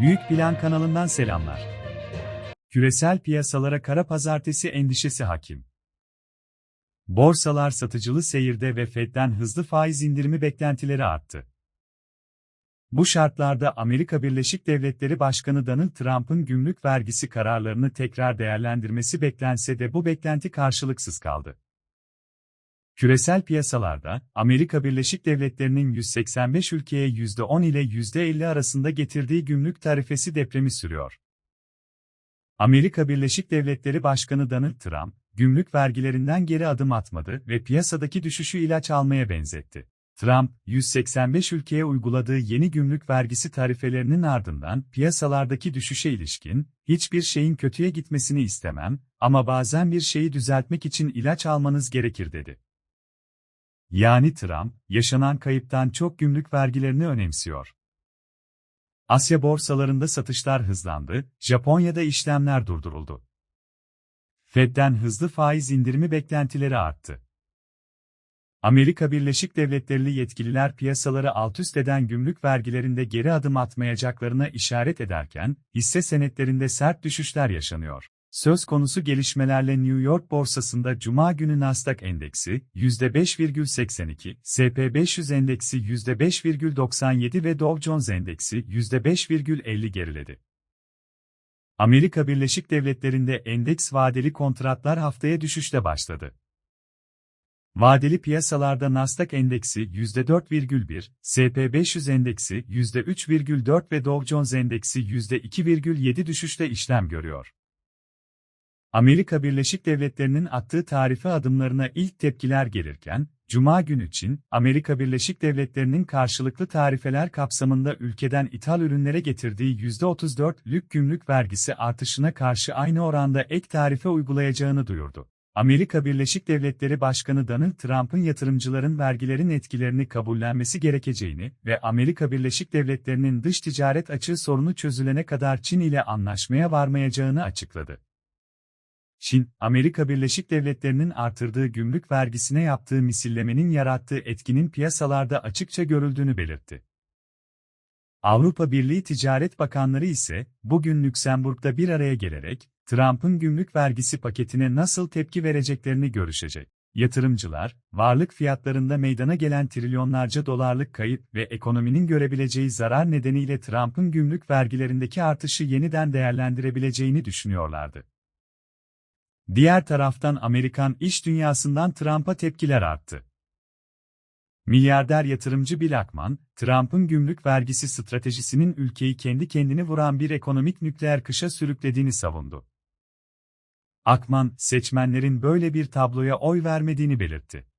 Büyük Plan kanalından selamlar. Küresel piyasalara kara pazartesi endişesi hakim. Borsalar satıcılı seyirde ve Fed'den hızlı faiz indirimi beklentileri arttı. Bu şartlarda Amerika Birleşik Devletleri Başkanı Donald Trump'ın gümrük vergisi kararlarını tekrar değerlendirmesi beklense de bu beklenti karşılıksız kaldı. Küresel piyasalarda, Amerika Birleşik Devletleri'nin 185 ülkeye %10 ile %50 arasında getirdiği gümrük tarifesi depremi sürüyor. Amerika Birleşik Devletleri Başkanı Donald Trump, gümrük vergilerinden geri adım atmadı ve piyasadaki düşüşü ilaç almaya benzetti. Trump, 185 ülkeye uyguladığı yeni gümrük vergisi tarifelerinin ardından piyasalardaki düşüşe ilişkin, hiçbir şeyin kötüye gitmesini istemem ama bazen bir şeyi düzeltmek için ilaç almanız gerekir dedi. Yani Trump, yaşanan kayıptan çok gümrük vergilerini önemsiyor. Asya borsalarında satışlar hızlandı, Japonya'da işlemler durduruldu. Fed'den hızlı faiz indirimi beklentileri arttı. Amerika Birleşik Devletleri'li yetkililer piyasaları altüst eden gümrük vergilerinde geri adım atmayacaklarına işaret ederken, hisse senetlerinde sert düşüşler yaşanıyor. Söz konusu gelişmelerle New York borsasında Cuma günü Nasdaq endeksi %5,82, SP500 endeksi %5,97 ve Dow Jones endeksi %5,50 geriledi. Amerika Birleşik Devletleri'nde endeks vadeli kontratlar haftaya düşüşle başladı. Vadeli piyasalarda Nasdaq endeksi %4,1, SP500 endeksi %3,4 ve Dow Jones endeksi %2,7 düşüşle işlem görüyor. Amerika Birleşik Devletleri'nin attığı tarife adımlarına ilk tepkiler gelirken, Cuma günü için, Amerika Birleşik Devletleri'nin karşılıklı tarifeler kapsamında ülkeden ithal ürünlere getirdiği %34'lük gümrük vergisi artışına karşı aynı oranda ek tarife uygulayacağını duyurdu. Amerika Birleşik Devletleri Başkanı Donald Trump'ın yatırımcıların vergilerin etkilerini kabullenmesi gerekeceğini ve Amerika Birleşik Devletleri'nin dış ticaret açığı sorunu çözülene kadar Çin ile anlaşmaya varmayacağını açıkladı. Çin, Amerika Birleşik Devletleri'nin artırdığı gümrük vergisine yaptığı misillemenin yarattığı etkinin piyasalarda açıkça görüldüğünü belirtti. Avrupa Birliği Ticaret Bakanları ise, bugün Lüksemburg'da bir araya gelerek, Trump'ın gümrük vergisi paketine nasıl tepki vereceklerini görüşecek. Yatırımcılar, varlık fiyatlarında meydana gelen trilyonlarca dolarlık kayıp ve ekonominin görebileceği zarar nedeniyle Trump'ın gümrük vergilerindeki artışı yeniden değerlendirebileceğini düşünüyorlardı. Diğer taraftan Amerikan iş dünyasından Trump'a tepkiler arttı. Milyarder yatırımcı Bill Ackman, Trump'ın gümrük vergisi stratejisinin ülkeyi kendi kendini vuran bir ekonomik nükleer kışa sürüklediğini savundu. Ackman, seçmenlerin böyle bir tabloya oy vermediğini belirtti.